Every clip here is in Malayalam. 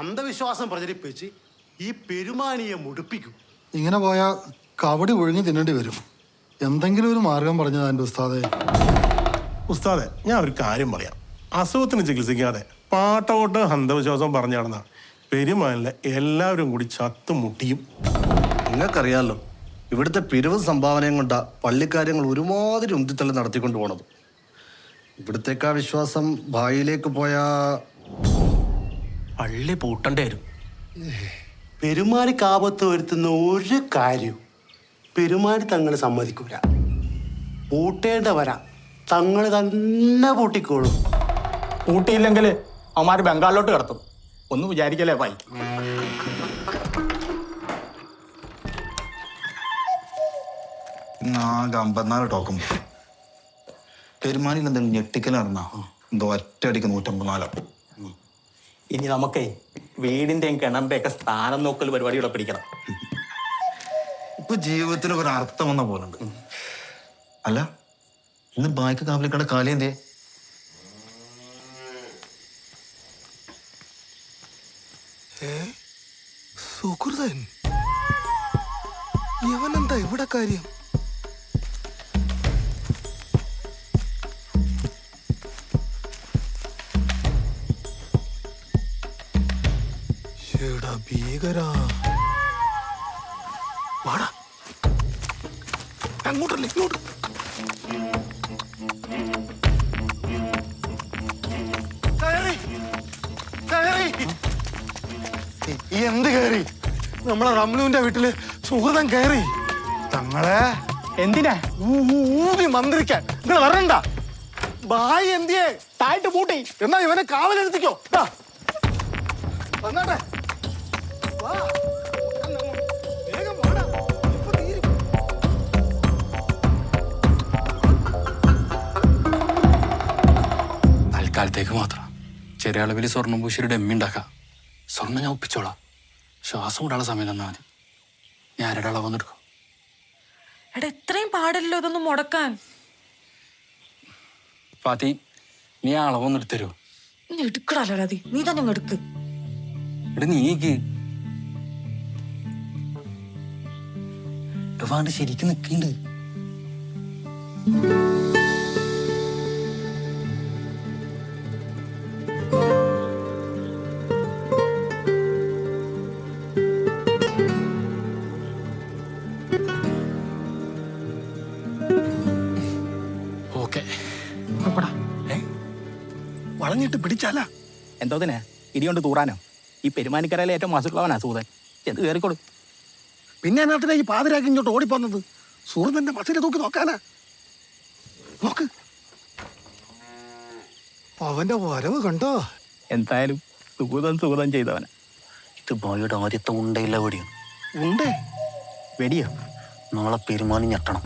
അന്ധവിശ്വാസം പ്രചരിപ്പിച്ച് ഈ പെരുമാനിയെ മുടിപ്പിക്കും. ഇങ്ങനെ പോയാൽ കവടി ഒഴുങ്ങി തിന്നേണ്ടി വരും. എന്തെങ്കിലും ഒരു മാർഗം പറഞ്ഞതാ എന്റെ ഉസ്താദെ. ഉസ്താദെ ഞാൻ ഒരു കാര്യം പറയാം. അസുഖത്തിന് ചികിത്സിക്കാതെ പാട്ടോട്ട് അന്ധവിശ്വാസം പറഞ്ഞു നടന്ന പെരുമാനിലെ എല്ലാവരും കൂടി ചത്തു മുട്ടിയും. നിങ്ങൾക്കറിയാമല്ലോ ഇവിടുത്തെ പിരിവ് സംഭാവനയും കൊണ്ട പള്ളിക്കാര്യങ്ങൾ ഒരുമാതിരി ഉന്തിത്തള്ളി നടത്തിക്കൊണ്ട് പോണത്. ഇവിടുത്തേക്കാ വിശ്വാസം ഭായിലേക്ക് പോയാ പള്ളി പൂട്ടേണ്ടി വരും പെരുമാനിക്ക് ആപത്ത് വരുത്തുന്ന ഒരു കാര്യവും പെരുമാറി തങ്ങൾ സമ്മതിക്കൂല. പൂട്ടേണ്ട വരാം തങ്ങൾ തന്നെ പൂട്ടിക്കോളും. പൂട്ടിയില്ലെങ്കിൽ അവന്മാർ ബംഗാളിലോട്ട് കടത്തും. ഒന്ന് വിചാരിക്കലേ വൈ? ഇന്ന് ആകെ അമ്പത്തിനാല് ടോക്കും പെരുമാനിൽ എന്തെങ്കിലും ഞെട്ടിക്കൽ നടന്നാ? എന്തോ ഒറ്റയടിക്ക് നൂറ്റമ്പത്തിനാലോ. ഇനി നമുക്കേ വീടിന്റെയും കിണറിന്റെ ഒക്കെ സ്ഥാനം നോക്കൽ പരിപാടി ഇവിടെ പിടിക്കണം. ഇപ്പൊ ജീവിതത്തിന് ഒരു അർത്ഥം വന്ന പോലുണ്ട്. അല്ല ഇന്ന് ബായ്ക്ക് കാവലിക്കട കാലി എന്തേ സുഹൃതൻ ഇവനെന്താ ഇവിടെ കാര്യം? ശ്ശേടാ, ഭീകരാ. വാടാ. അങ്ങോട്ടല്ല ഇങ്ങോട്ട്. എന്ത് കയറി? നമ്മളെ റംലുവിന്റെ വീട്ടിൽ സുഹൃതം കയറി. തങ്ങളെ. എന്തിനാ? ഊതി മന്ത്രിക്കാൻ. നിങ്ങൾ വരണ്ട. ബായി എന്തിയെ? താഴ്ത്തു പൂട്ടി. എന്നാ ഇവനെ കാവലെടുത്തിക്കോ. വന്നാട്ടെ. തൽക്കാലത്തേക്ക് മാത്രം. ചെറിയ അളവിൽ സ്വർണം പൂശിയൊരു ഡെമ്മി ഉണ്ടാക്കാം. സ്വർണം ഞാൻ ഒപ്പിച്ചോളാം. ശ്വാസം വിടാനുള്ള സമയം തന്നാൽ മതി. ഞാൻ ആരുടെ അളവ് വന്നെടുക്കും എടാ ഇത്രയും പാടില്ലല്ലോ ഇതൊന്നും മുടക്കാൻ. ഫാത്തി നീ ആ അളവൊന്നെടുത്തരുമോ നീ എടുക്കടല്ലോ നീ തന്നെ എടുക്ക്. എടാ നീക്ക് വാണ്ട് ശരിക്കും നിൽക്കുന്നുണ്ട് ഓക്കെ. വളഞ്ഞിട്ട് പിടിച്ചാലാ? എന്തോതിനെ ഇടികൊണ്ട് തൂറാനോ? ഈ പെരുമാനിക്കരയിലെ ഏറ്റവും മാസുള്ളവനാ സൂതൻ. എന്ത് കയറിക്കോളൂ പിന്നെ എന്നാത്തിനാ ഈ പാതിരാക്കി ഇങ്ങോട്ട് ഓടിപ്പോന്നത്. സുഹൃത്തിന്റെ മസിലെ തൂക്കി നോക്കാനാ. നോക്ക്. അവന്റെ വരവ് കണ്ടോ? എന്തായാലും സുഹൃതം സുഹൃതം ചെയ്തവനെ. ഇത് ബോയുടെ ആദ്യത്തെ ഉണ്ടയില്ല വെടിയാണ് ഉണ്ടേ? വെടിയോ നാളെ പെരുമാനി ഞെട്ടണം.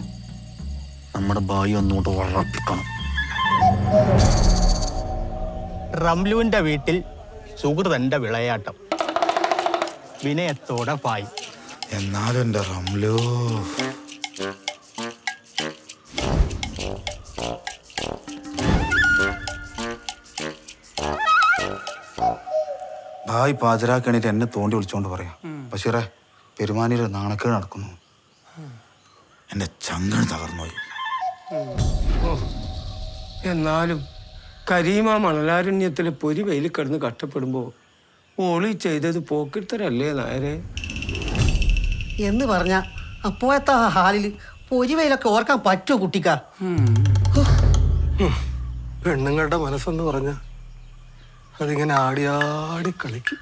നമ്മുടെ ബായി ഒന്നുകൊണ്ട് വളർപ്പിക്കണം റംലുവിന്റെ വീട്ടിൽ സുഹൃതന്റെ വിളയാട്ടം. വിനയത്തോടെ പായി. എന്നാലും എന്റെ റംലോ. ഭായ് പാചരാക്കണിട്ട് എന്നെ തോണ്ടി വിളിച്ചോണ്ട് പറയാം. പക്ഷേ പെരുമാനിയിൽ നാണക്കേട് നടക്കുന്നു. എന്റെ ചങ്കൺ തകർന്നുപോയി. എന്നാലും കരീമ മണലാരണ്യത്തിലെ പൊരി വെയിൽ കിടന്ന് കഷ്ടപ്പെടുമ്പോൾ ഓളി ചെയ്തത് പോക്കിട്ടരല്ലേ നായരെ? എന്ന് പറഞ്ഞ അപ്പോഴത്തെ ആ ഹാലിൽ പൊരിവയിലൊക്കെ ഓർക്കാൻ പറ്റുമോ കുട്ടിക്ക? പെണ്ണുങ്ങളുടെ മനസ്സെന്ന് പറഞ്ഞ അതിങ്ങനെ ആടി ആടി കളിക്കും.